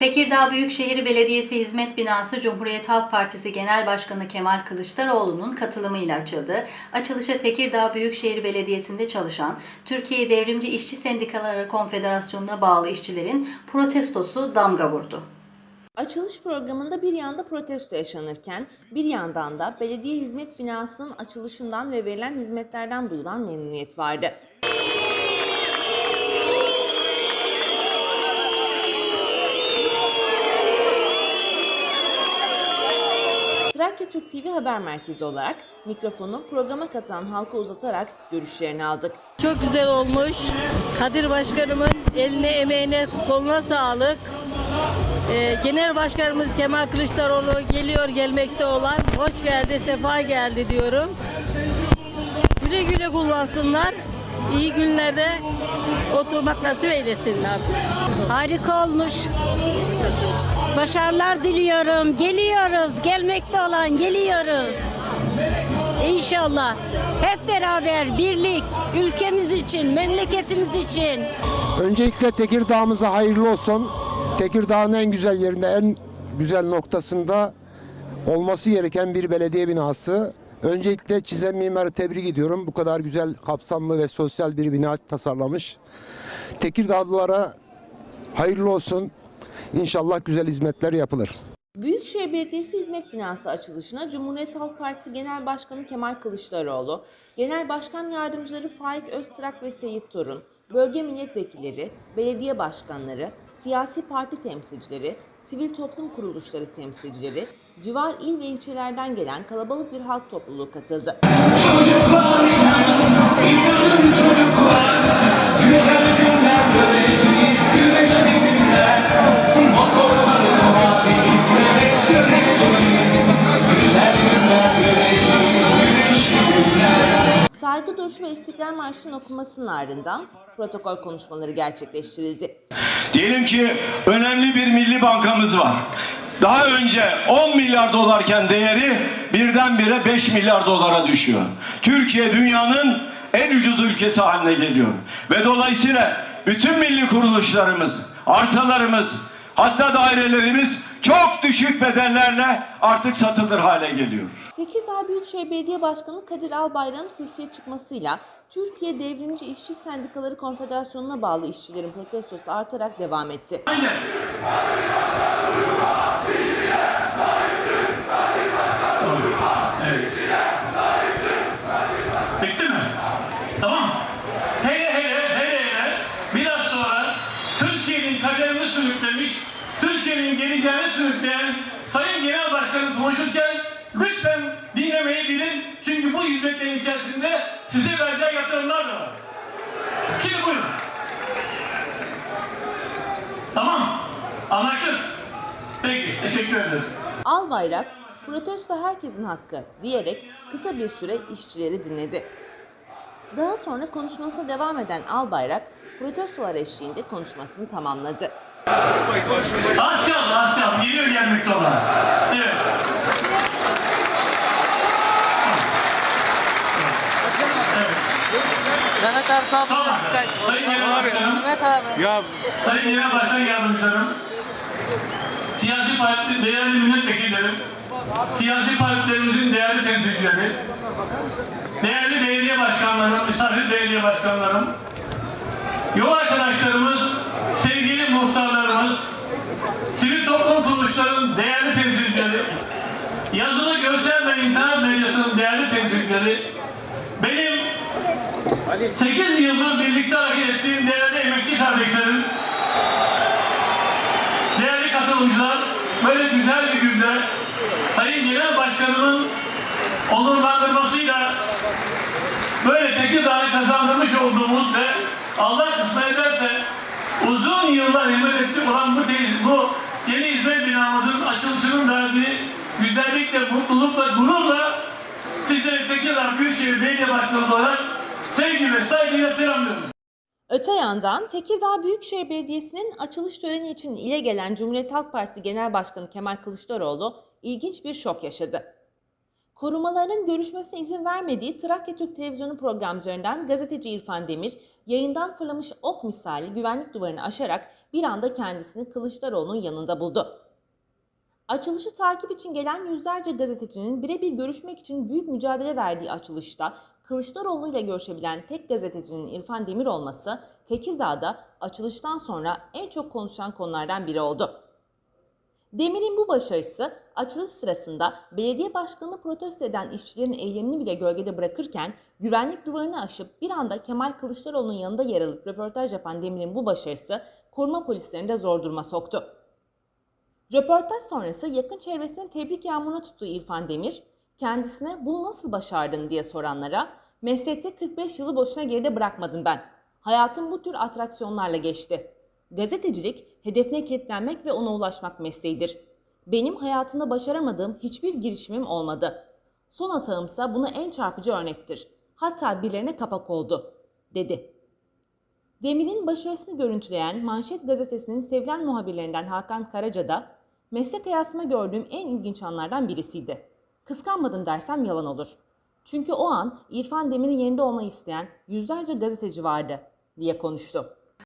Tekirdağ Büyükşehir Belediyesi Hizmet Binası Cumhuriyet Halk Partisi Genel Başkanı Kemal Kılıçdaroğlu'nun katılımıyla açıldı. Açılışa Tekirdağ Büyükşehir Belediyesi'nde çalışan Türkiye Devrimci İşçi Sendikaları Konfederasyonu'na bağlı işçilerin protestosu damga vurdu. Açılış programında bir yanda protesto yaşanırken bir yandan da belediye hizmet binasının açılışından ve verilen hizmetlerden duyulan memnuniyet vardı. Trakya Türk TV Haber Merkezi olarak mikrofonu programa katılan halka uzatarak görüşlerini aldık. Çok güzel olmuş. Kadir Başkanımın eline, emeğine, koluna sağlık. Ee, Genel Başkanımız Kemal Kılıçdaroğlu geliyor gelmekte olan. Hoş geldi, sefa geldi diyorum. Güle güle kullansınlar. İyi günlerde oturmak nasip eylesinler. Harika olmuş. Başarılar diliyorum. Geliyoruz. Gelmekte olan geliyoruz. İnşallah hep beraber birlik ülkemiz için, memleketimiz için. Öncelikle Tekirdağ'ımıza hayırlı olsun. Tekirdağ'ın en güzel yerinde, en güzel noktasında olması gereken bir belediye binası. Öncelikle çizen mimarı tebrik ediyorum. Bu kadar güzel, kapsamlı ve sosyal bir bina tasarlamış. Tekirdağlılara hayırlı olsun. İnşallah güzel hizmetler yapılır. Büyükşehir Belediyesi Hizmet Binası açılışına Cumhuriyet Halk Partisi Genel Başkanı Kemal Kılıçdaroğlu, Genel Başkan Yardımcıları Faik Öztrak ve Seyit Torun, bölge milletvekilleri, belediye başkanları, siyasi parti temsilcileri, sivil toplum kuruluşları temsilcileri, civar il ve ilçelerden gelen kalabalık bir halk topluluğu katıldı. Saygı duruşu ve İstiklal Marşı'nın okunmasının ardından protokol konuşmaları gerçekleştirildi. Diyelim ki önemli bir milli bankamız var. Daha önce 10 milyar dolarken değeri birdenbire 5 milyar dolara düşüyor. Türkiye dünyanın en ucuz ülkesi haline geliyor. Ve dolayısıyla bütün milli kuruluşlarımız, arsalarımız, hatta dairelerimiz çok düşük bedellerle artık satılır hale geliyor. Tekirdağ Büyükşehir Belediye Başkanı Kadir Albayrak'ın kürsüye çıkmasıyla Türkiye Devrimci İşçi Sendikaları Konfederasyonu'na bağlı işçilerin protestosu artarak devam etti. Bitti içerisinde size vereceği yatırımlar da var. Şimdi buyurun. Tamam. Anlaştık. Peki. Teşekkür ederim. Albayrak, protesto herkesin hakkı diyerek kısa bir süre işçileri dinledi. Daha sonra konuşmasına devam eden Albayrak, protestolar eşliğinde konuşmasını tamamladı. Az kaldı, az kaldı. Geliyor gelmekte olan. Mehmet abi tamam. Tamam. Sayın Genel Başkanım, Mehmet abi. Ya Sayın Genel Başkan Yardımcılarım, siyasi parti, değerli milletvekillerim, siyasi partilerimizin değerli temsilcileri, değerli belediye başkanlarım, misafir belediye başkanlarım, yol arkadaşlarımız, sevgili muhtarlarımız, sivil toplum kuruluşlarının değerli temsilcileri, yazılı, görsel ve internet medyasının değerli temsilcileri, benim 8 yıldır birlikte hareket ettiğim değerli emekçi kardeşlerim, değerli katılımcılar, böyle güzel bir günde Sayın Genel Başkanımın onurlandırmasıyla böyle Tekirdağ'ı kazandırmış olduğumuz ve Allah kısmet ederse uzun yıllar hizmet ettik olan bu, te- bu yeni hizmet binamızın açılışının verdiği güzellikle, mutlulukla, gururla sizleri Tekirdağ Büyükşehir Belediye Başkanı olarak sevgi ve saygıyla selamlıyorum. Öte yandan Tekirdağ Büyükşehir Belediyesi'nin açılış töreni için ile gelen Cumhuriyet Halk Partisi Genel Başkanı Kemal Kılıçdaroğlu ilginç bir şok yaşadı. Korumaların görüşmesine izin vermediği Trakya Türk Televizyonu programcılarından gazeteci İrfan Demir, yayından fırlamış ok misali güvenlik duvarını aşarak bir anda kendisini Kılıçdaroğlu'nun yanında buldu. Açılışı takip için gelen yüzlerce gazetecinin birebir görüşmek için büyük mücadele verdiği açılışta Kılıçdaroğlu ile görüşebilen tek gazetecinin İrfan Demir olması Tekirdağ'da açılıştan sonra en çok konuşulan konulardan biri oldu. Demir'in bu başarısı açılış sırasında belediye başkanını protesto eden işçilerin eylemini bile gölgede bırakırken güvenlik duvarını aşıp bir anda Kemal Kılıçdaroğlu'nun yanında yer alıp röportaj yapan Demir'in bu başarısı koruma polislerini de zor duruma soktu. Röportaj sonrası yakın çevresinin tebrik yağmuruna tuttuğu İrfan Demir, kendisine bunu nasıl başardın diye soranlara meslekte 45 yılı boşuna geride bırakmadım ben. Hayatım bu tür atraksiyonlarla geçti. Gazetecilik hedefine kilitlenmek ve ona ulaşmak mesleğidir. Benim hayatımda başaramadığım hiçbir girişimim olmadı. Son atağımsa buna en çarpıcı örnektir. Hatta birilerine kapak oldu, dedi. Demir'in başarısını görüntüleyen Manşet gazetesinin sevilen muhabirlerinden Hakan Karaca da meslek hayatıma gördüğüm en ilginç anlardan birisiydi. Kıskanmadım dersem yalan olur. Çünkü o an İrfan Demir'in yerinde olmayı isteyen yüzlerce gazeteci vardı diye konuştu.